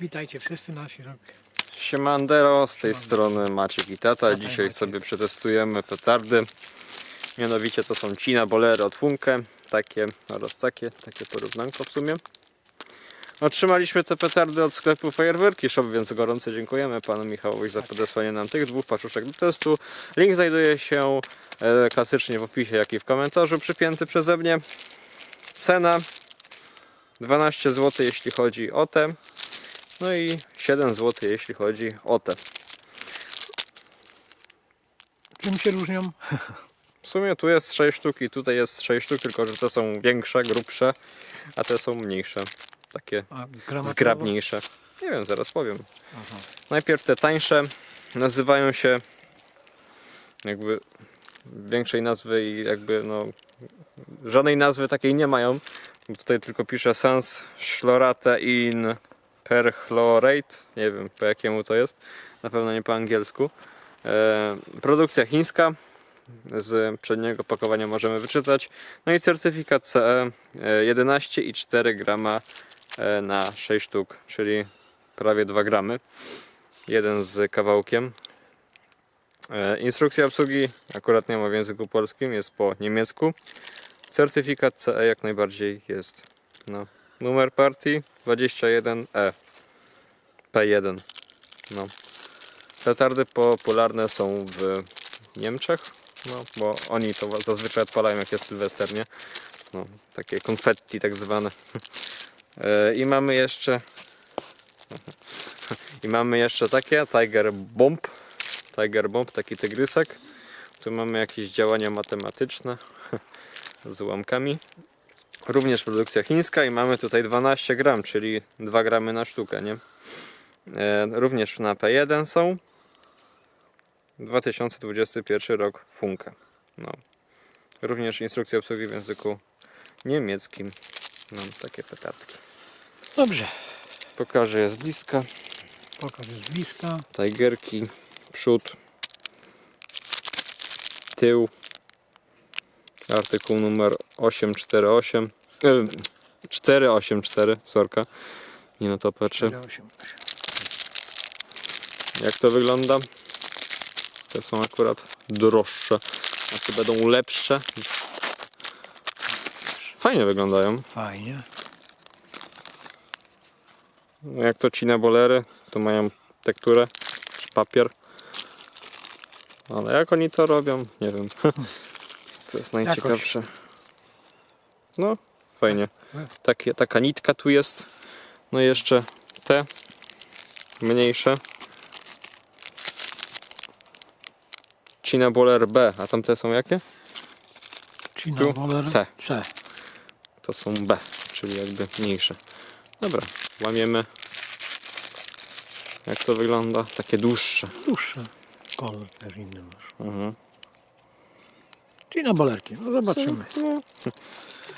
Witajcie wszyscy nasi rok. Siemandero, z tej strony Maciek i Tata. Dzisiaj sobie przetestujemy petardy. Mianowicie to są Cina Bolery od Funke. Takie oraz takie, takie porównanko w sumie. Otrzymaliśmy te petardy od sklepu Fajerwerki Shop, więc gorąco dziękujemy panu Michałowi za podesłanie nam tych dwóch paczuszek do testu. Link znajduje się e, klasycznie w opisie, jak i w komentarzu przypięty przeze mnie. Cena 12 zł jeśli chodzi o te. No i 7 zł jeśli chodzi o te. Czym się różnią? W sumie tu jest 6 sztuk i tutaj jest 6 sztuk, tylko że te są większe, grubsze, a te są mniejsze. Takie zgrabniejsze. Nie wiem, zaraz powiem. Aha. Najpierw te tańsze nazywają się jakby większej nazwy i jakby no żadnej nazwy takiej nie mają. Tutaj tylko pisze Sans Schlorate in Perchlorate. Nie wiem po jakiemu to jest. Na pewno nie po angielsku. E, produkcja chińska. Z przedniego pakowania możemy wyczytać. No i certyfikat CE e, 11,4 grama e, na 6 sztuk, czyli prawie 2 gramy. Jeden z kawałkiem. E, Instrukcja obsługi akurat nie ma w języku polskim, jest po niemiecku. Certyfikat CE jak najbardziej jest. No. Numer partii 21E P1. No. Petardy popularne są w Niemczech, no, bo oni to zazwyczaj odpalają jak jest Sylwester, nie? No, takie konfetti tak zwane. E, I mamy jeszcze i mamy jeszcze takie Tiger Bomb. Tiger Bomb, taki tygrysek. Tu mamy jakieś działania matematyczne z ułamkami. Również produkcja chińska i mamy tutaj 12 gram, czyli 2 gramy na sztukę, nie? E, również na P1 są. 2021 rok Funke. No. Również instrukcja obsługi w języku niemieckim. Mam takie petardki. Dobrze. Pokażę je z bliska. Pokaż z bliska. Tigerki, przód, tył, artykuł numer 848, e, 484, sorka, nie no to patrzę, Osiem. jak to wygląda, te są akurat droższe, znaczy będą lepsze, fajnie wyglądają, Fajnie. No jak to Cina Bolery, to mają tekturę, papier. Ale jak oni to robią, nie wiem. To jest najciekawsze. No, fajnie. Takie, taka nitka tu jest. No i jeszcze te mniejsze. Cina Boler B, a tamte są jakie? Cina Tu? Boler C. C. To są B, czyli jakby mniejsze. Dobra, łamiemy. Jak to wygląda? Takie dłuższe. Dłuższe. Kolor też inny masz. Mhm. Cina Bolerki. No zobaczymy.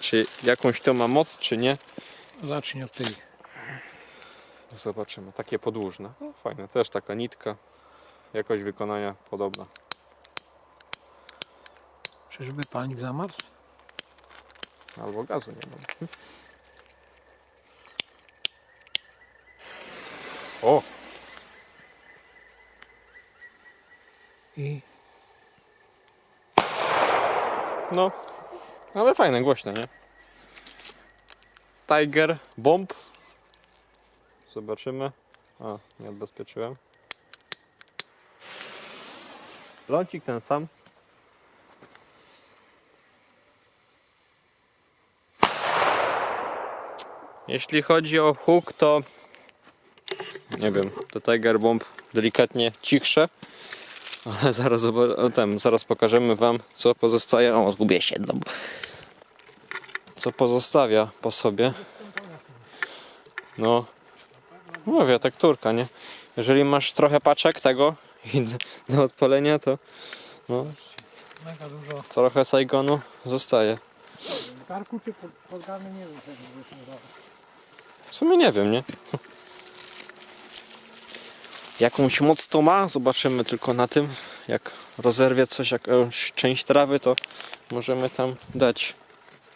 Czy jakąś to ma moc, czy nie? Zacznij od tej. Zobaczymy. Takie podłużne. No, fajne. Też taka nitka. Jakość wykonania podobna. Czyżby palnik zamarzł? Albo gazu nie mam. O! No. Ale fajne, głośne, nie? Tiger Bomb. Zobaczymy. A, nie odbezpieczyłem. Lącik ten sam. Jeśli chodzi o huk, to nie wiem, to Tiger Bomb delikatnie cichsze. Ale zaraz, tam, zaraz pokażemy Wam, co pozostaje. O, zgubię się. No. Co pozostawia po sobie. No, mówię, tekturka, nie? Jeżeli masz trochę paczek tego do, do odpalenia, to no, mega dużo. trochę Saigonu zostaje. Karku czy pod, podgany nie wiem dali. W sumie nie wiem, nie? Jakąś moc to ma, zobaczymy tylko na tym. Jak rozerwie coś, jakąś część trawy, to możemy tam dać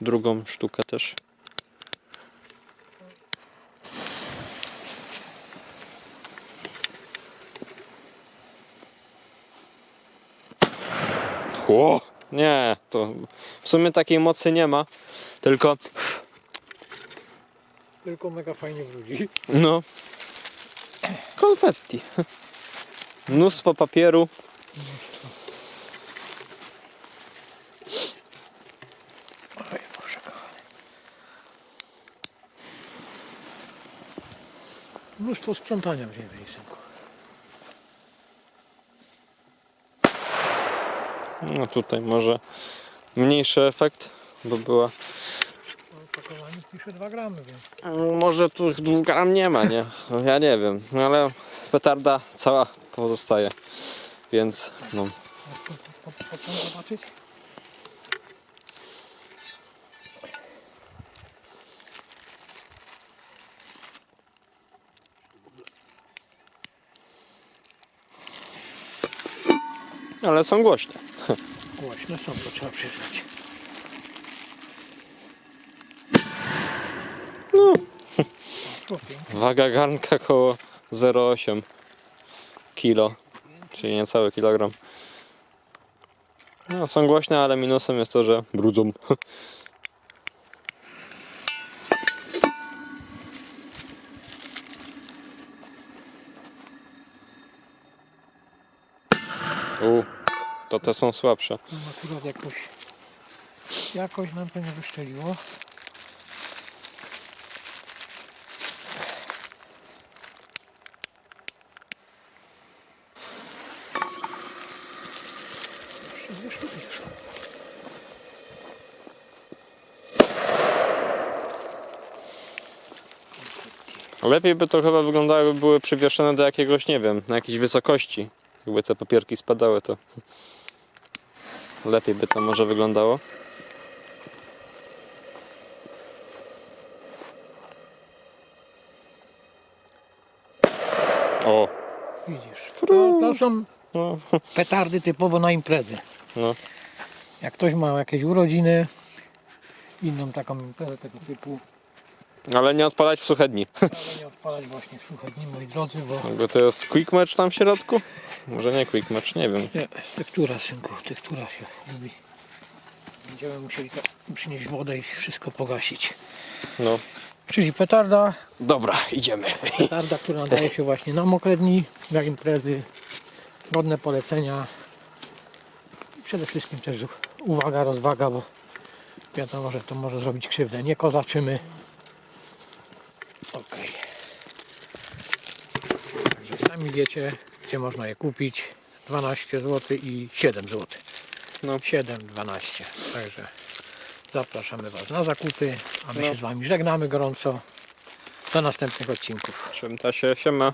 drugą sztukę też. Chło! Nie, to w sumie takiej mocy nie ma, tylko... Tylko mega fajnie wróci. No konfetti. Mnóstwo papieru. Oj, Boże kochany. Mnóstwo sprzątania w ziemi, synku. No tutaj może mniejszy efekt, bo była. Opakowanie pisze 2 gramy, więc Może tu gram nie ma, nie? No, Ja nie wiem, no ale petarda cała pozostaje. Więc no. po, po zobaczyć? Ale są głośne. Głośne są, to trzeba przyznać. No. Waga garnka koło 0,8 kilo, czyli niecały kilogram. No, są głośne, ale minusem jest to, że brudzą. U, to te są słabsze. No akurat jakoś, jakoś nam to nie wyszczeliło. Lepiej by to chyba wyglądało, jakby były przywieszone do jakiegoś, nie wiem, na jakiejś wysokości. Jakby te papierki spadały, to lepiej by to może wyglądało. O, Widzisz, to, to są no, petardy typowo na imprezy. No, Jak ktoś ma jakieś urodziny, inną taką imprezę tego typu, ale nie odpalać w suchedni. ale nie odpalać właśnie w suche dni, moi drodzy, bo Jakby to jest quick match tam w środku? Może nie quick match, nie wiem. nie, tektura synku, tektura się lubi. Będziemy musieli to przynieść wodę i wszystko pogasić. No, Czyli petarda, dobra, idziemy. petarda, która nadaje się właśnie na mokre dni, na imprezy, godne polecenia. Przede wszystkim też uwaga, rozwaga, bo wiadomo, że to może zrobić krzywdę. Nie kozaczymy. Ok. Także sami wiecie, gdzie można je kupić. 12 zł i 7 zł. No. 7, 12. Także zapraszamy Was na zakupy, a my No. się z Wami żegnamy gorąco. Do następnych odcinków. Czym ta się siema?